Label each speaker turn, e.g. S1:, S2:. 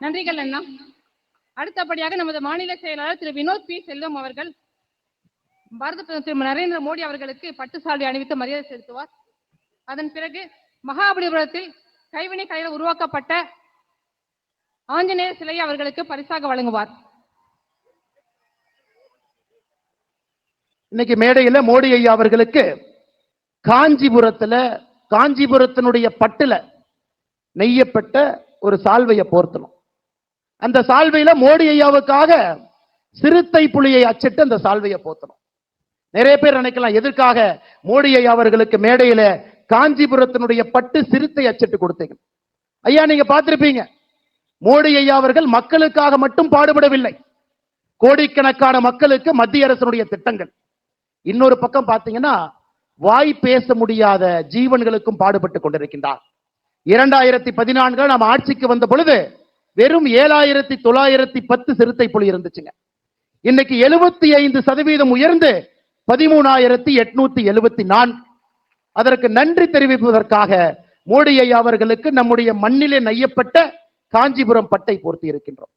S1: நன்றிகள் அண்ணா. அடுத்தபடியாக நமது மாநில செயலாளர் திரு வினோத் பி. செல்வம் அவர்கள். பாரத பிரதமர் திரு நரேந்திர மோடி அவர்களுக்கு பட்டு சால்வை அணிவித்து மரியாதை செலுத்துவார். அதன் பிறகு மகாபலிபுரத்தில் கைவினை கலையில் உருவாக்கப்பட்ட ஆஞ்சநேயர் சிலையை அவர்களுக்கு பரிசாக வழங்குவார்.
S2: இன்னைக்கு மேடையில மோடி ஐயா அவர்களுக்கு காஞ்சிபுரத்துல காஞ்சிபுரத்தினுடைய பட்டுல நெய்யப்பட்ட ஒரு சால்வையை போர்த்தணும். அந்த சால்வையில மோடி ஐயாவுக்காக சிறுத்தை புலியை அச்சிட்டு அந்த சால்வையை போத்தணும். நிறைய பேர் நினைக்கலாம் எதற்காக மோடி ஐயா அவர்களுக்கு மேடையில காஞ்சிபுரத்தினுடைய பட்டு சிறுத்தை அச்சிட்டு கொடுத்தீங்க? ஐயா நீங்க பார்த்திருப்பீங்க. மோடி ஐயா அவர்கள் மக்களுக்காக மட்டும் பாடுபடவில்லை. கோடிக்கணக்கான மக்களுக்கு மத்திய அரசினுடைய திட்டங்கள். இன்னொரு பக்கம் பாத்தீங்கன்னா வாய் பேச முடியாத ஜீவன்களுக்கும் பாடுபட்டு கொண்டிருக்கின்றார். இரண்டாயிரத்தி பதினான்கு நாம் ஆட்சிக்கு வந்த பொழுது வெறும் ஏழாயிரத்தி தொள்ளாயிரத்தி பத்து சிறுத்தை புலி இருந்துச்சுங்க. இன்னைக்கு எழுபத்தி ஐந்து சதவீதம் உயர்ந்து பதிமூணாயிரத்தி எட்நூத்தி எழுபத்தி நான்கு. அதற்கு நன்றி தெரிவிப்பதற்காக மோடி அவர்களுக்கு நம்முடைய மண்ணிலே நெய்யப்பட்ட காஞ்சிபுரம் பட்டை போர்த்தி இருக்கின்றோம்